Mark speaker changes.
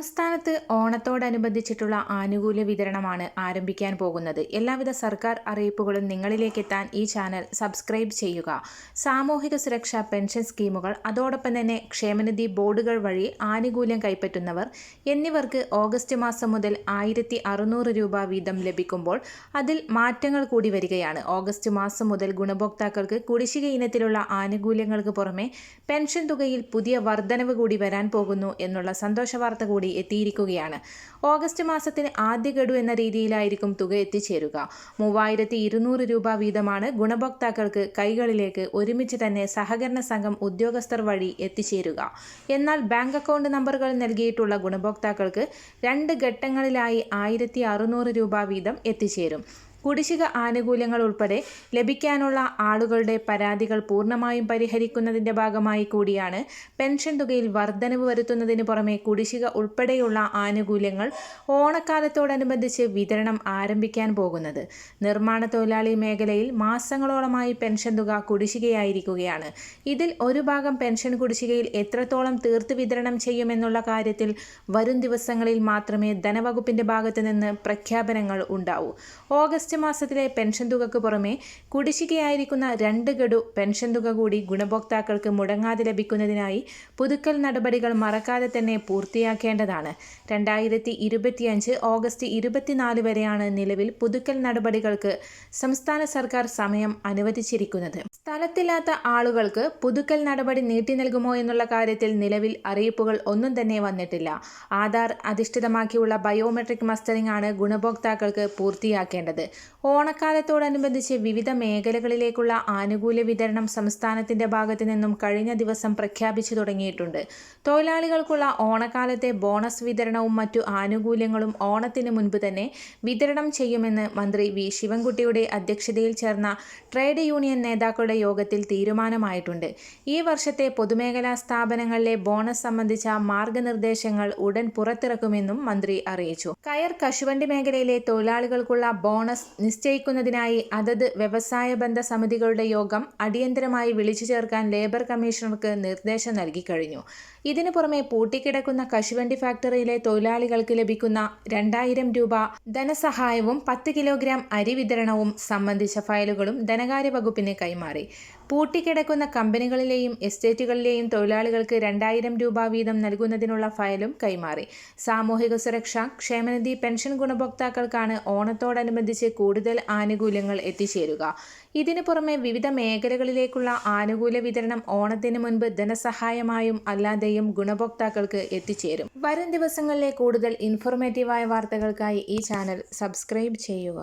Speaker 1: സംസ്ഥാനത്ത് ഓണത്തോടനുബന്ധിച്ചിട്ടുള്ള ആനുകൂല്യ വിതരണമാണ് ആരംഭിക്കാൻ പോകുന്നത്. എല്ലാവിധ സർക്കാർ അറിയിപ്പുകളും നിങ്ങളിലേക്ക് എത്താൻ ഈ ചാനൽ സബ്സ്ക്രൈബ് ചെയ്യുക. സാമൂഹിക സുരക്ഷാ പെൻഷൻ സ്കീമുകൾ അതോടൊപ്പം തന്നെ ക്ഷേമനിധി ബോർഡുകൾ വഴി ആനുകൂല്യം കൈപ്പറ്റുന്നവർ എന്നിവർക്ക് ഓഗസ്റ്റ് മാസം മുതൽ ആയിരത്തി അറുന്നൂറ് രൂപ വീതം ലഭിക്കുമ്പോൾ അതിൽ മാറ്റങ്ങൾ കൂടി വരികയാണ്. ഓഗസ്റ്റ് മാസം മുതൽ ഗുണഭോക്താക്കൾക്ക് കുടിശ്ശിക ഇനത്തിലുള്ള ആനുകൂല്യങ്ങൾക്ക് പുറമെ പെൻഷൻ തുകയിൽ പുതിയ വർധനവ് കൂടി വരാൻ പോകുന്നു എന്നുള്ള സന്തോഷ വാർത്ത കൂടി എത്തിയിരിക്കുകയാണ്. ഓഗസ്റ്റ് മാസത്തിന് ആദ്യ ഗഡു എന്ന രീതിയിലായിരിക്കും തുക എത്തിച്ചേരുക. മൂവായിരത്തി ഇരുന്നൂറ് രൂപ വീതമാണ് ഗുണഭോക്താക്കൾക്ക് കൈകളിലേക്ക് ഒരുമിച്ച് തന്നെ സഹകരണ സംഘം ഉദ്യോഗസ്ഥർ വഴി എത്തിച്ചേരുക. എന്നാൽ ബാങ്ക് അക്കൗണ്ട് നമ്പറുകൾ നൽകിയിട്ടുള്ള ഗുണഭോക്താക്കൾക്ക് രണ്ട് ഘട്ടങ്ങളിലായി ആയിരത്തി രൂപ വീതം എത്തിച്ചേരും. കുടിശ്ശിക ആനുകൂല്യങ്ങൾ ഉൾപ്പെടെ ലഭിക്കാനുള്ള ആളുകളുടെ പരാതികൾ പൂർണമായും പരിഹരിക്കുന്നതിന്റെ ഭാഗമായി കൂടിയാണ് പെൻഷൻ തുകയിൽ വർധനവ് വരുത്തുന്നതിന് പുറമെ കുടിശ്ശിക ഉൾപ്പെടെയുള്ള ആനുകൂല്യങ്ങൾ ഓണക്കാലത്തോടനുബന്ധിച്ച് വിതരണം ആരംഭിക്കാൻ പോകുന്നത്. നിർമ്മാണ തൊഴിലാളി മേഖലയിൽ മാസങ്ങളോളമായി പെൻഷൻ തുക കുടിശ്ശികയായിരിക്കുകയാണ്. ഇതിൽ ഒരു ഭാഗം പെൻഷൻ കുടിശ്ശികയിൽ എത്രത്തോളം തീർത്ത് വിതരണം ചെയ്യുമെന്നുള്ള കാര്യത്തിൽ വരും ദിവസങ്ങളിൽ മാത്രമേ ധനവകുപ്പിന്റെ ഭാഗത്തു നിന്ന് പ്രഖ്യാപനങ്ങൾ ഉണ്ടാവൂ. ഓഗസ്റ്റ് ഓഗസ്റ്റ് മാസത്തിലെ പെൻഷൻ തുകക്ക് പുറമെ കുടിശ്ശികയായിരിക്കുന്ന രണ്ട് ഗഡു പെൻഷൻ തുക കൂടി ഗുണഭോക്താക്കൾക്ക് മുടങ്ങാതെ ലഭിക്കുന്നതിനായി പുതുക്കൽ നടപടികൾ മറക്കാതെ തന്നെ പൂർത്തിയാക്കേണ്ടതാണ്. രണ്ടായിരത്തി ഇരുപത്തിയഞ്ച് ഓഗസ്റ്റ് ഇരുപത്തിനാല് വരെയാണ് നിലവിൽ പുതുക്കൽ നടപടികൾക്ക് സംസ്ഥാന സർക്കാർ സമയം അനുവദിച്ചിരിക്കുന്നത്. സ്ഥലത്തില്ലാത്ത ആളുകൾക്ക് പുതുക്കൽ നടപടി നീട്ടി നൽകുമോ എന്നുള്ള കാര്യത്തിൽ നിലവിൽ അറിയിപ്പുകൾ ഒന്നും തന്നെ വന്നിട്ടില്ല. ആധാർ അധിഷ്ഠിതമാക്കിയുള്ള ബയോമെട്രിക് മസ്റ്ററിംഗ് ആണ് ഗുണഭോക്താക്കൾക്ക് പൂർത്തിയാക്കേണ്ടത്. ഓണക്കാലത്തോടനുബന്ധിച്ച് വിവിധ മേഖലകളിലേക്കുള്ള ആനുകൂല്യ വിതരണം സംസ്ഥാനത്തിന്റെ ഭാഗത്തു നിന്നും കഴിഞ്ഞ ദിവസം പ്രഖ്യാപിച്ചു തുടങ്ങിയിട്ടുണ്ട്. തൊഴിലാളികൾക്കുള്ള ഓണക്കാലത്തെ ബോണസ് വിതരണവും മറ്റു ആനുകൂല്യങ്ങളും ഓണത്തിന് മുൻപ് തന്നെ വിതരണം ചെയ്യുമെന്ന് മന്ത്രി വി. ശിവൻകുട്ടിയുടെ അധ്യക്ഷതയിൽ ചേർന്ന ട്രേഡ് യൂണിയൻ നേതാക്കളുടെ യോഗത്തിൽ തീരുമാനമായിട്ടുണ്ട്. ഈ വർഷത്തെ പൊതുമേഖലാ സ്ഥാപനങ്ങളിലെ ബോണസ് സംബന്ധിച്ച മാർഗനിർദ്ദേശങ്ങൾ ഉടൻ പുറത്തിറക്കുമെന്നും മന്ത്രി അറിയിച്ചു. കയർ കശുവണ്ടി മേഖലയിലെ തൊഴിലാളികൾക്കുള്ള ബോണസ് നിശ്ചയിക്കുന്നതിനായി അതത് വ്യവസായ ബന്ധ സമിതികളുടെ യോഗം അടിയന്തരമായി വിളിച്ചു ചേർക്കാൻ ലേബർ കമ്മീഷണർക്ക് നിർദ്ദേശം നൽകി കഴിഞ്ഞു. ഇതിനു പുറമെ പൂട്ടിക്കിടക്കുന്ന കശുവണ്ടി ഫാക്ടറിയിലെ തൊഴിലാളികൾക്ക് ലഭിക്കുന്ന രണ്ടായിരം രൂപ ധനസഹായവും പത്ത് കിലോഗ്രാം അരി വിതരണവും സംബന്ധിച്ച ഫയലുകളും ധനകാര്യ വകുപ്പിന് കൈമാറി. പൂട്ടിക്കിടക്കുന്ന കമ്പനികളിലെയും എസ്റ്റേറ്റുകളിലെയും തൊഴിലാളികൾക്ക് രണ്ടായിരം രൂപ വീതം നൽകുന്നതിനുള്ള ഫയലും കൈമാറി. സാമൂഹിക സുരക്ഷ ക്ഷേമനിധി പെൻഷൻ ഗുണഭോക്താക്കൾക്കാണ് ഓണത്തോടനുബന്ധിച്ച് കൂടുതൽ ആനുകൂല്യങ്ങൾ എത്തിച്ചേരുക. ഇതിനു പുറമെ വിവിധ മേഖലകളിലേക്കുള്ള ആനുകൂല വിതരണം ഓണത്തിന് മുൻപ് ധനസഹായമായും അല്ലാതെയും ഗുണഭോക്താക്കൾക്ക് എത്തിച്ചേരും. വരും ദിവസങ്ങളിലെ കൂടുതൽ ഇൻഫോർമേറ്റീവായ വാർത്തകൾക്കായി ഈ ചാനൽ സബ്സ്ക്രൈബ് ചെയ്യുക.